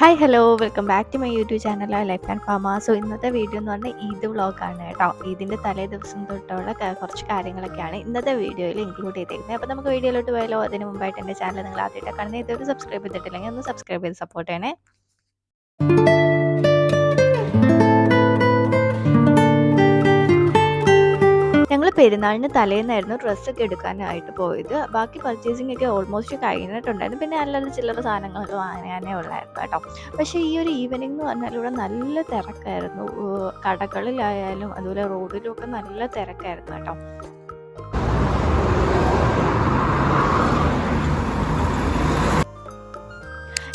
Hi hello welcome back to my YouTube channel life and pharma so ഇന്നത്തെ video എന്ന് പറഞ്ഞാൽ ഈദ് വ്ളോഗാണ് കേട്ടോ. ഈദിന്റെ തലേ ദിവസം തൊട്ടുള്ള കുറച്ച് കാര്യങ്ങളൊക്കെയാണ് ഇന്നത്തെ വീഡിയോയിൽ ഇൻക്ലൂഡ് ചെയ്തിരിക്കുന്നത്. അപ്പോൾ നമുക്ക് വീഡിയോയിലോട്ട് പോയാലോ? അതിന് മുമ്പായിട്ട് എന്റെ ചാനൽ നിങ്ങൾ ആദ്യമായിട്ട് കാണുന്നത്. ഇതുവരെ സബ്സ്ക്രൈബ് ചെയ്തിട്ടില്ലെങ്കിൽ ഒന്ന് സബ്സ്ക്രൈബ് ചെയ്ത് സപ്പോർട്ട് ചെയ്യണേ. പെരുന്നാളിന് തലേന്നായിരുന്നു ഡ്രസ്സൊക്കെ എടുക്കാനായിട്ട് പോയത്. ബാക്കി പർച്ചേസിംഗ് ഒക്കെ ഓൾമോസ്റ്റ് കഴിഞ്ഞിട്ടുണ്ടായിരുന്നു. പിന്നെ അല്ലാതെ ചില്ലറ സാധനങ്ങളൊക്കെ വാങ്ങാനേ ഉള്ളായിരുന്നു കേട്ടോ. പക്ഷേ ഈ ഒരു ഈവനിങ് എന്ന് പറഞ്ഞാൽ ഇവിടെ നല്ല തിരക്കായിരുന്നു. കടകളിലായാലും അതുപോലെ റോഡിലും ഒക്കെ നല്ല തിരക്കായിരുന്നു കേട്ടോ.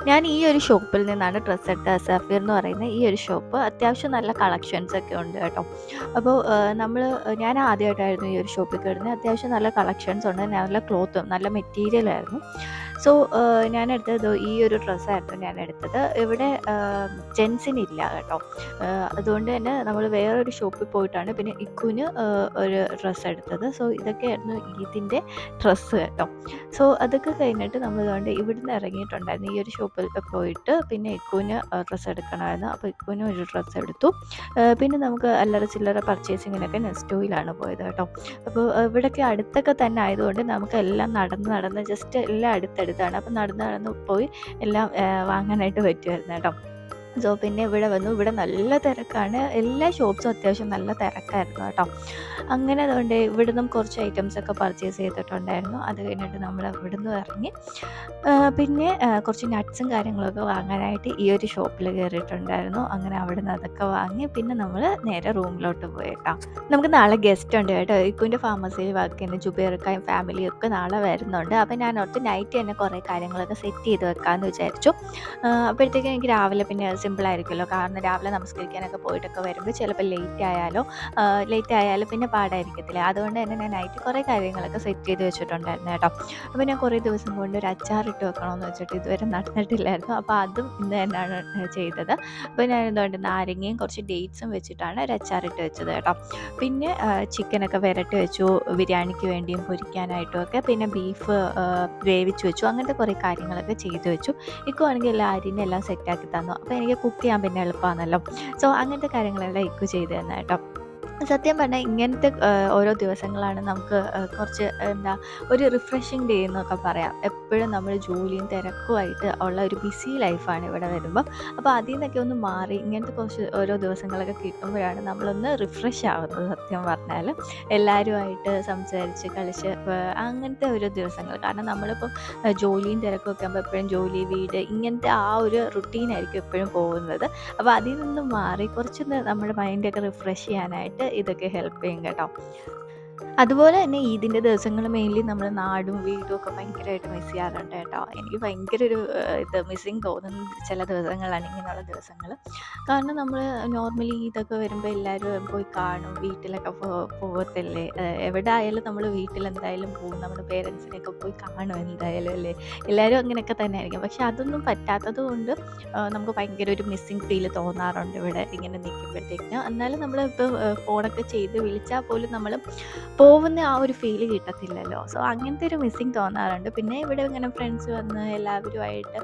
ഞാൻ ഈ ഒരു ഷോപ്പിൽ നിന്നാണ് ഡ്രസ്സ് എടുത്ത സഫീർ എന്ന് പറയുന്ന ഈ ഒരു ഷോപ്പ് അത്യാവശ്യം നല്ല കളക്ഷൻസ് ഒക്കെ ഉണ്ട് കേട്ടോ. അപ്പോൾ നമ്മൾ ഞാൻ ആദ്യമായിട്ടായിരുന്നു ഈ ഒരു ഷോപ്പിൽ കയറുന്നത് അത്യാവശ്യം നല്ല കളക്ഷൻസ് ഉണ്ട്. നല്ല ക്ലോത്തും നല്ല മെറ്റീരിയൽ ആയിരുന്നു. സോ ഞാൻ എടുത്തത് ഈ ഒരു ഡ്രസ്സായിരുന്നു ഞാൻ എടുത്തത് ഇവിടെ ജെൻസിനില്ല കേട്ടോ. അതുകൊണ്ട് തന്നെ നമ്മൾ വേറൊരു ഷോപ്പിൽ പോയിട്ടാണ് പിന്നെ ഇക്കുന് ഒരു ഡ്രസ്സ് എടുത്തത് സോ ഇതൊക്കെയായിരുന്നു ഈദിന്റെ ഡ്രസ്സ് കേട്ടോ. സോ അതൊക്കെ കഴിഞ്ഞിട്ട് നമ്മൾ അതുകൊണ്ട് ഇവിടുന്ന് ഇറങ്ങിയിട്ടുണ്ടായിരുന്നു ഈ ഒരു ഷോപ്പിൽ പോയിട്ട്. പിന്നെ ഇക്കുവിന് ഡ്രസ്സ് എടുക്കണമായിരുന്നു അപ്പോൾ ഇക്കുവിന് ഒരു ഡ്രസ്സ് എടുത്തു പിന്നെ നമുക്ക് അല്ലറ ചില്ലറ പർച്ചേസിങ്ങിനൊക്കെ നെസ്റ്റോയിലാണ് പോയത് കേട്ടോ. അപ്പോൾ ഇവിടെയൊക്കെ അടുത്തൊക്കെ തന്നെ ആയതുകൊണ്ട് നമുക്ക് എല്ലാം നടന്ന് നടന്ന് ജസ്റ്റ് എല്ലാം അടുത്തടുത്താണ് അപ്പം നടന്ന് നടന്ന് പോയി എല്ലാം വാങ്ങാനായിട്ട് പറ്റുമായിരുന്നു കേട്ടോ. സോ പിന്നെ ഇവിടെ വന്നു. ഇവിടെ നല്ല തിരക്കാണ്. എല്ലാ ഷോപ്സും അത്യാവശ്യം നല്ല തിരക്കായിരുന്നു കേട്ടോ. അങ്ങനെ അതുകൊണ്ട് ഇവിടുന്ന് കുറച്ച് ഐറ്റംസ് ഒക്കെ പർച്ചേസ് ചെയ്തിട്ടുണ്ടായിരുന്നു. അത് കഴിഞ്ഞിട്ട് നമ്മൾ ഇവിടുന്ന് ഇറങ്ങി. പിന്നെ കുറച്ച് നട്ട്സും കാര്യങ്ങളൊക്കെ വാങ്ങാനായിട്ട് ഈ ഒരു ഷോപ്പിൽ കയറിയിട്ടുണ്ടായിരുന്നു അങ്ങനെ അവിടെ നിന്ന് അതൊക്കെ വാങ്ങി. പിന്നെ നമ്മൾ നേരെ റൂമിലോട്ട് പോയി കേട്ടോ. നമുക്ക് നാളെ ഗസ്റ്റ് ഉണ്ട് കേട്ടോ. ഇക്കുവിന്റെ ഫാമസിയിൽ വർക്ക് ചെയ്യുന്ന ജുബേർക്കായും ഫാമിലിയും ഒക്കെ നാളെ വരുന്നുണ്ട്. അപ്പോൾ ഞാൻ ഓർത്ത് നൈറ്റ് തന്നെ കുറേ കാര്യങ്ങളൊക്കെ സെറ്റ് ചെയ്ത് വെക്കാമെന്ന് വിചാരിച്ചു. അപ്പോഴത്തേക്കും എനിക്ക് രാവിലെ പിന്നെ സിമ്പിൾ ആയിരിക്കുമല്ലോ. കാരണം രാവിലെ നമസ്കരിക്കാനൊക്കെ പോയിട്ടൊക്കെ വരുമ്പോൾ ചിലപ്പോൾ ലേറ്റ് ആയാലോ ലേറ്റ് ആയാലും പിന്നെ പാടായിരിക്കത്തില്ല. അതുകൊണ്ട് തന്നെ ഞാൻ നൈറ്റ് കുറേ കാര്യങ്ങളൊക്കെ സെറ്റ് ചെയ്ത് വെച്ചിട്ടുണ്ടായിരുന്നു കേട്ടോ. അപ്പോൾ ഞാൻ കുറേ ദിവസം കൊണ്ട് ഒരു അച്ചാറിട്ട് വെക്കണമെന്ന് വെച്ചിട്ട് ഇതുവരെ നടന്നിട്ടില്ലായിരുന്നു. അപ്പോൾ അതും ഇന്ന് തന്നെയാണ് ചെയ്തത്. അപ്പോൾ ഞാൻ എന്തുകൊണ്ട് നാരങ്ങയും കുറച്ച് ഡേറ്റ്സും വെച്ചിട്ടാണ് ഒരു അച്ചാറിട്ട് വെച്ചത് കേട്ടോ. പിന്നെ ചിക്കനൊക്കെ വിരട്ടി വെച്ചു. ബിരിയാണിക്ക് വേണ്ടിയും പൊരിക്കാനായിട്ടും ഒക്കെ. പിന്നെ ബീഫ് വേവിച്ച് വെച്ചു. അങ്ങനത്തെ കുറേ കാര്യങ്ങളൊക്കെ ചെയ്തു വെച്ചു. ഇക്കുവാണെങ്കിൽ എല്ലാ അരിനെല്ലാം സെറ്റാക്കി തന്നു. അപ്പോൾ എനിക്ക് കുക്ക് ചെയ്യാൻ പിന്നെ എളുപ്പമാണല്ലോ സോ അങ്ങനത്തെ കാര്യങ്ങളെല്ലാം ഇക്കു ചെയ്തു തന്നെ കേട്ടോ. സത്യം പറഞ്ഞാൽ ഇങ്ങനത്തെ ഓരോ ദിവസങ്ങളാണ് നമുക്ക് കുറച്ച് എന്താ ഒരു റിഫ്രഷിങ് ഡേ എന്നൊക്കെ പറയാം. എപ്പോഴും നമ്മൾ ജോലിയും തിരക്കുമായിട്ട് ഉള്ള ഒരു ബിസി ലൈഫാണ് ഇവിടെ വരുമ്പം. അപ്പോൾ അതിൽ നിന്നൊക്കെ ഒന്ന് മാറി ഇങ്ങനത്തെ കുറച്ച് ഓരോ ദിവസങ്ങളൊക്കെ കിട്ടുമ്പോഴാണ് നമ്മളൊന്ന് റിഫ്രഷ് ആവുന്നത് സത്യം പറഞ്ഞാൽ എല്ലാവരുമായിട്ട് സംസാരിച്ച് കളിച്ച് അങ്ങനത്തെ ഓരോ ദിവസങ്ങൾ. കാരണം നമ്മളിപ്പോൾ ആ, ജോലിയും തിരക്കും ഒക്കെ ആകുമ്പോൾ എപ്പോഴും ജോലി വീട് ഇങ്ങനത്തെ ആ ഒരു റുട്ടീനായിരിക്കും എപ്പോഴും പോകുന്നത്. അപ്പോൾ അതിൽ നിന്ന് മാറി കുറച്ചൊന്ന് നമ്മുടെ മൈൻഡൊക്കെ റിഫ്രഷ് ചെയ്യാനായിട്ട് ഇതൊക്കെ ഹെൽപ്പ് ചെയ്യും കേട്ടോ. അതുപോലെ തന്നെ ഈദിന്റെ ദിവസങ്ങൾ മെയിൻലി നമ്മൾ നാടും വീടും ഒക്കെ ഭയങ്കരമായിട്ട് മിസ് ചെയ്യാറുണ്ട് കേട്ടോ. എനിക്ക് ഭയങ്കര ഒരു ഇത് മിസ്സിങ് തോന്നുന്ന ചില ദിവസങ്ങളാണ് ഇങ്ങനെയുള്ള ദിവസങ്ങൾ. കാരണം നമ്മൾ നോർമലി ഇതൊക്കെ വരുമ്പോൾ എല്ലാവരും പോയി കാണും. വീട്ടിലൊക്കെ പോകത്തില്ലേ എവിടെ ആയാലും നമ്മൾ വീട്ടിൽ എന്തായാലും പോകും. നമ്മുടെ പേരൻസിനെയൊക്കെ പോയി കാണും എന്തായാലും അല്ലേ? എല്ലാവരും അങ്ങനെയൊക്കെ തന്നെ ആയിരിക്കും പക്ഷെ അതൊന്നും പറ്റാത്തത് കൊണ്ട് നമുക്ക് ഭയങ്കര ഒരു മിസ്സിങ് ഫീൽ തോന്നാറുണ്ട് ഇവിടെ ഇങ്ങനെ നിൽക്കുമ്പോഴത്തേക്കിന്. എന്നാലും നമ്മൾ ഇപ്പോൾ ഫോണൊക്കെ ചെയ്ത് വിളിച്ചാൽ പോലും നമ്മൾ പോകുന്ന ആ ഒരു ഫീൽ കിട്ടത്തില്ലല്ലോ. സോ അങ്ങനത്തെ ഒരു മിസ്സിങ് തോന്നാറുണ്ട്. പിന്നെ ഇവിടെ ഇങ്ങനെ ഫ്രണ്ട്സ് വന്ന് എല്ലാവരുമായിട്ട്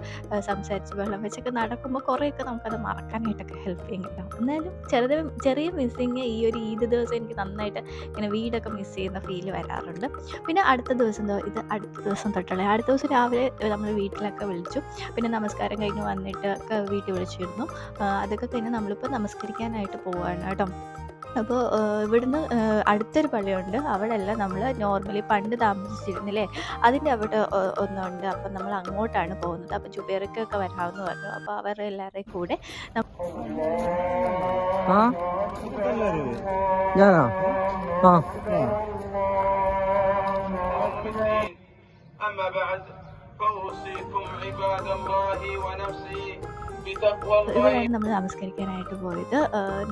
സംസാരിച്ച് വെള്ളം വെച്ചൊക്കെ നടക്കുമ്പോൾ കുറേയൊക്കെ നമുക്കത് മറക്കാനായിട്ടൊക്കെ ഹെൽപ്പ് ചെയ്യും കേട്ടോ എന്നാലും ചെറുത് ചെറിയ മിസ്സിങ് ഈ ഒരു ഈദ് ദിവസം എനിക്ക് നന്നായിട്ട് ഇങ്ങനെ വീടൊക്കെ മിസ് ചെയ്യുന്ന ഫീൽ വരാറുണ്ട്. പിന്നെ അടുത്ത ദിവസം ഇത് അടുത്ത ദിവസം തൊട്ടുള്ള അടുത്ത ദിവസം രാവിലെ നമ്മൾ വീട്ടിലൊക്കെ വിളിച്ചു. പിന്നെ നമസ്കാരം കഴിഞ്ഞ് വന്നിട്ട് ഒക്കെ വീട്ടിൽ വിളിച്ചിരുന്നു. അതൊക്കെ കഴിഞ്ഞ് നമ്മളിപ്പോൾ നമസ്കരിക്കാനായിട്ട് പോവുകയാണ് കേട്ടോ. അപ്പോൾ ഇവിടുന്ന് ആ, അടുത്തൊരു പള്ളിയുണ്ട് അവിടെ അല്ല നമ്മൾ നോർമലി പണ്ട് താമസിച്ചിരുന്നില്ലേ അതിൻ്റെ അവിടെ ഒ- ഒന്നുണ്ട് അപ്പം നമ്മൾ അങ്ങോട്ടാണ് പോകുന്നത് അപ്പോൾ ജുബേറക്കൊക്കെ വരാമെന്ന് പറഞ്ഞു അപ്പോൾ അവർ എല്ലാവരുടെയും കൂടെ ആ ഞാനാ ആ أما بعد فأوصيكم عباد الله ونفسي بتقوى الله ഇവിടെയാണ് നമ്മൾ നമസ്കരിക്കാനായിട്ട് പോയത്.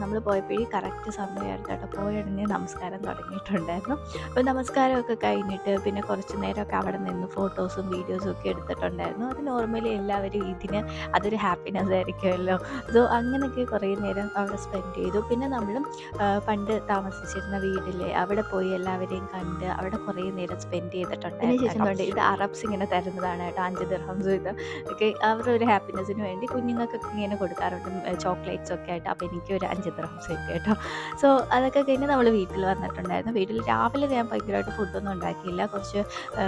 നമ്മൾ പോയപ്പോഴേ കറക്റ്റ് സമയമായിരുന്നു കേട്ടോ. പോയ ഉടനെ നമസ്കാരം തുടങ്ങിയിട്ടുണ്ടായിരുന്നു. അപ്പോൾ നമസ്കാരമൊക്കെ കഴിഞ്ഞിട്ട് പിന്നെ കുറച്ച് നേരമൊക്കെ അവിടെ നിന്ന് ഫോട്ടോസും വീഡിയോസും ഒക്കെ എടുത്തിട്ടുണ്ടായിരുന്നു. അത് നോർമലി എല്ലാവരും ഇതിന് അതൊരു ഹാപ്പിനെസ് ആയിരിക്കുമല്ലോ. സോ അങ്ങനെയൊക്കെ കുറേ നേരം അവിടെ സ്പെൻഡ് ചെയ്തു. പിന്നെ നമ്മളും പണ്ട് താമസിച്ചിരുന്ന വീട്ടിലെ അവിടെ പോയി എല്ലാവരെയും കണ്ട് അവിടെ കുറേ നേരം സ്പെൻഡ് ചെയ്തിട്ടുണ്ടായിരുന്നു ഇത് അറബ്സ് ഇങ്ങനെ തരുന്നതാണ് കേട്ടോ. അഞ്ച് ദിർഹംസും ഇത് ഒക്കെ അവരുടെ ഒരു ഹാപ്പിനെസ്സിന് വേണ്ടി കുഞ്ഞുങ്ങൾക്ക് കുട്ടികൾക്കൊക്കെ ഇങ്ങനെ കൊടുക്കാറുണ്ട്. ചോക്ലേറ്റ്സ് ഒക്കെ ആയിട്ട്. അപ്പോൾ എനിക്ക് ഒരു അഞ്ച് ദ്രഹംസ് കിട്ടി കേട്ടോ. സോ അതൊക്കെ കഴിഞ്ഞ് നമ്മൾ വീട്ടിൽ വന്നിട്ടുണ്ടായിരുന്നു. വീട്ടിൽ രാവിലെ ഞാൻ ഭയങ്കരമായിട്ട് ഫുഡൊന്നും ഉണ്ടാക്കിയില്ല. കുറച്ച്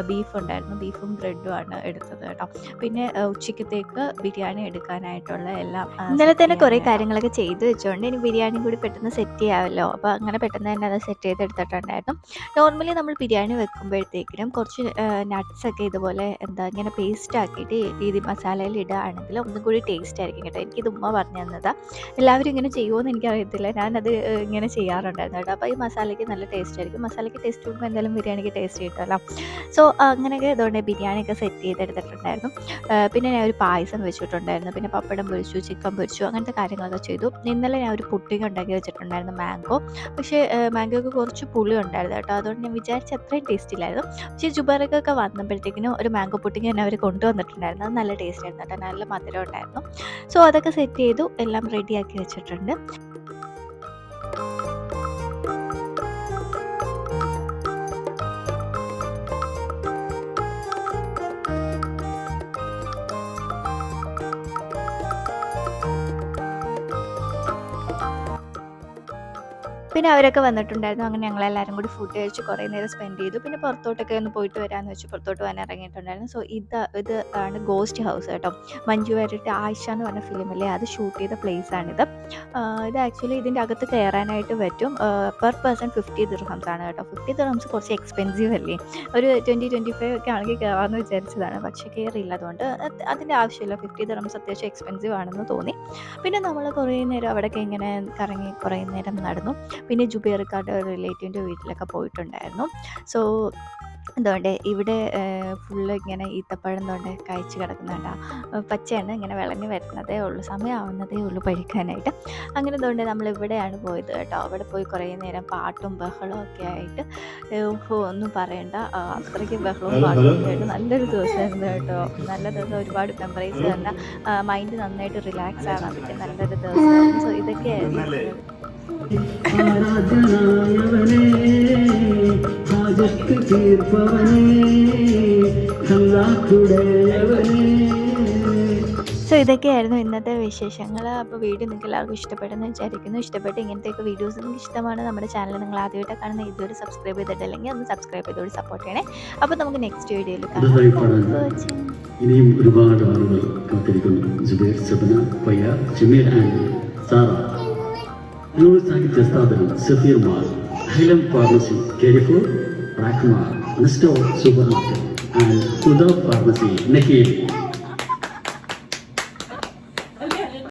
ബീഫ് ഉണ്ടായിരുന്നു. ബീഫും ബ്രെഡും ആണ് എടുത്തത് കേട്ടോ. പിന്നെ ഉച്ചക്കത്തേക്ക് ബിരിയാണി എടുക്കാനായിട്ടുള്ള എല്ലാം ഇന്നലെ തന്നെ കുറേ കാര്യങ്ങളൊക്കെ ചെയ്തു വെച്ചുകൊണ്ട് ഇനി ബിരിയാണി കൂടി പെട്ടെന്ന് സെറ്റ് ചെയ്യാമല്ലോ. അപ്പോൾ അങ്ങനെ പെട്ടെന്ന് തന്നെ അത് സെറ്റ് ചെയ്തെടുത്തിട്ടുണ്ടായിരുന്നു നോർമലി നമ്മൾ ബിരിയാണി വെക്കുമ്പോഴത്തേക്കിനും കുറച്ച് നട്ട്സ് ഒക്കെ ഇതുപോലെ എന്താ ഇങ്ങനെ പേസ്റ്റ് ആക്കിയിട്ട് ഈ മസാലയിൽ ഇടുകയാണെങ്കിൽ ഒന്നും കൂടി ടേസ്റ്റ് ആയിരിക്കും കേട്ടോ. എനിക്കിത് ഉമ്മ പറഞ്ഞു തന്നതാണ് എല്ലാവരും ഇങ്ങനെ ചെയ്യുമോ എന്ന് എനിക്കറിയത്തില്ല. ഞാനത് ഇങ്ങനെ ചെയ്യാറുണ്ടായിരുന്നു കേട്ടോ. അപ്പോൾ ഈ മസാലയ്ക്ക് നല്ല ടേസ്റ്റ് ആയിരിക്കും. മസാലയ്ക്ക് ടേസ്റ്റ് കൂടുമ്പോൾ എന്തായാലും ബിരിയാണിക്ക് ടേസ്റ്റ് കിട്ടുമല്ലോ സോ അങ്ങനെയൊക്കെ ഇതുകൊണ്ട് ബിരിയാണിയൊക്കെ സെറ്റ് ചെയ്തെടുത്തിട്ടുണ്ടായിരുന്നു. പിന്നെ ഞാൻ ഒരു പായസം വെച്ചിട്ടുണ്ടായിരുന്നു. പിന്നെ പപ്പടം പൊരിച്ചു ചിക്കൻ പൊരിച്ചു അങ്ങനത്തെ കാര്യങ്ങളൊക്കെ ചെയ്തു. ഇന്നലെ ഞാൻ ഒരു പുട്ടിങ് ഉണ്ടാക്കി വെച്ചിട്ടുണ്ടായിരുന്നു മാംഗോ. പക്ഷേ മാംഗോക്ക് കുറച്ച് പുളി ഉണ്ടായിരുന്നു കേട്ടോ. അതുകൊണ്ട് ഞാൻ വിചാരിച്ച അത്രയും ടേസ്റ്റ് ഇല്ലായിരുന്നു. പക്ഷേ ജുബാറൊക്കെ വന്നപ്പോഴത്തേക്കിനും ഒരു മാംഗോ പുട്ടിങ് തന്നെ അവർ കൊണ്ടുവന്നിട്ടുണ്ടായിരുന്നു. അത് നല്ല ടേസ്റ്റ് ആയിരുന്നു കേട്ടോ. നല്ല മധുരം ഉണ്ടായിരുന്നു. സോ അതൊക്കെ സെറ്റ് ചെയ്തു എല്ലാം റെഡിയാക്കി വെച്ചിട്ടുണ്ട്. പിന്നെ അവരൊക്കെ വന്നിട്ടുണ്ടായിരുന്നു. അങ്ങനെ ഞങ്ങളെല്ലാവരും കൂടി ഫുഡ് കഴിച്ച് കുറേ നേരം സ്പെൻഡ് ചെയ്തു. പിന്നെ പുറത്തോട്ടൊക്കെ ഒന്ന് പോയിട്ട് വരാമെന്ന് വെച്ച് പുറത്തോട്ട് വരാൻ ഇറങ്ങിയിട്ടുണ്ടായിരുന്നു. സോ ഇത് ഇത് ആണ് ഗോസ്റ്റ് ഹൗസ് കേട്ടോ. മഞ്ജു വാര്യരുടെ ആയിഷ എന്ന് പറഞ്ഞ ഫിലിമിലെ അത് ഷൂട്ട് ചെയ്ത പ്ലേസ് ആണിത്. ഇത് ആക്ച്വലി ഇതിന്റെ അകത്ത് കയറാനായിട്ട് പറ്റും. പെർ പേഴ്സൺ ഫിഫ്റ്റി ദിർഹംസ് ആണ് കേട്ടോ. ഫിഫ്റ്റി ദിർഹംസ് കുറച്ച് എക്സ്പെൻസീവ് അല്ലേ? ഒരു ട്വന്റി ട്വന്റി ഫൈവ് ഒക്കെ ആണെങ്കിൽ കയറാമെന്ന് വിചാരിച്ചതാണ്. പക്ഷേ കയറിയില്ല അതുകൊണ്ട് അത് അതിന്റെ ആവശ്യമില്ല. ഫിഫ്റ്റി ദിർഹംസ് അത്യാവശ്യം എക്സ്പെൻസീവ് ആണെന്ന് തോന്നി. പിന്നെ നമ്മൾ കുറേ നേരം അവിടെയൊക്കെ ഇങ്ങനെ കറങ്ങി കുറേ നേരം നടന്നു. പിന്നെ ജുബേർക്കാരുടെ റിലേറ്റീവിന്റെ വീട്ടിലൊക്കെ പോയിട്ടുണ്ടായിരുന്നു. സോ എന്തുകൊണ്ട് ഇവിടെ ഫുള്ള് ഇങ്ങനെ ഈത്തപ്പഴം എന്തുകൊണ്ട് കഴിച്ച് കിടക്കുന്നുണ്ട്. പച്ചയാണ് ഇങ്ങനെ വിളഞ്ഞ് വരുന്നതേ ഉള്ളൂ. സമയമാവുന്നതേ ഉള്ളൂ പഴിക്കാനായിട്ട്. അങ്ങനെ എന്തുകൊണ്ട് നമ്മൾ ഇവിടെയാണ് പോയത് കേട്ടോ. അവിടെ പോയി കുറേ നേരം പാട്ടും ബഹളവും ഒക്കെ ആയിട്ട് ഒന്നും പറയണ്ട. അത്രയ്ക്ക് ബഹളവും പാട്ടും ഒക്കെ ആയിട്ട് നല്ലൊരു ദിവസമായിരുന്നു കേട്ടോ. നല്ല ദിവസം ഒരുപാട് മെമ്മറീസ് തന്നെ. മൈൻഡ് നന്നായിട്ട് റിലാക്സ് ആകാൻ പറ്റിയ നല്ലൊരു ദിവസം സോ ഇതൊക്കെയായിരുന്നു ആരാധനായവനേ തീർപ്പവനേ സോ ഇതൊക്കെയായിരുന്നു ഇന്നത്തെ വിശേഷങ്ങൾ. അപ്പോൾ വീഡിയോ നിങ്ങൾക്ക് എല്ലാവർക്കും ഇഷ്ടപ്പെട്ടെന്ന് വിചാരിക്കുന്നു. ഇഷ്ടപ്പെട്ട് ഇങ്ങനത്തെയൊക്കെ വീഡിയോസ് നിങ്ങൾക്ക് ഇഷ്ടമാണ് നമ്മുടെ ചാനൽ നിങ്ങൾ ആദ്യമായിട്ട് കാണുന്ന ഇതുവരെ സബ്സ്ക്രൈബ് ചെയ്തിട്ടില്ലെങ്കിൽ ഒന്ന് സബ്സ്ക്രൈബ് ചെയ്തോട് സപ്പോർട്ട് ചെയ്യണേ. അപ്പോൾ നമുക്ക് നെക്സ്റ്റ് വീഡിയോയിൽ കാണാം. ഇനിയും ഒരുപാട് ആളുകൾ കാത്തിരിക്കുന്നു. Jubair Sabana Payya Jameer and Sara. የወፃጊት ደስታብን ሰፊርማል ሄለን ፋርማሲ ኬሪፎር ራክማር ንስተው ሱፐርማርኬት and Huda Pharmacy, Nikki.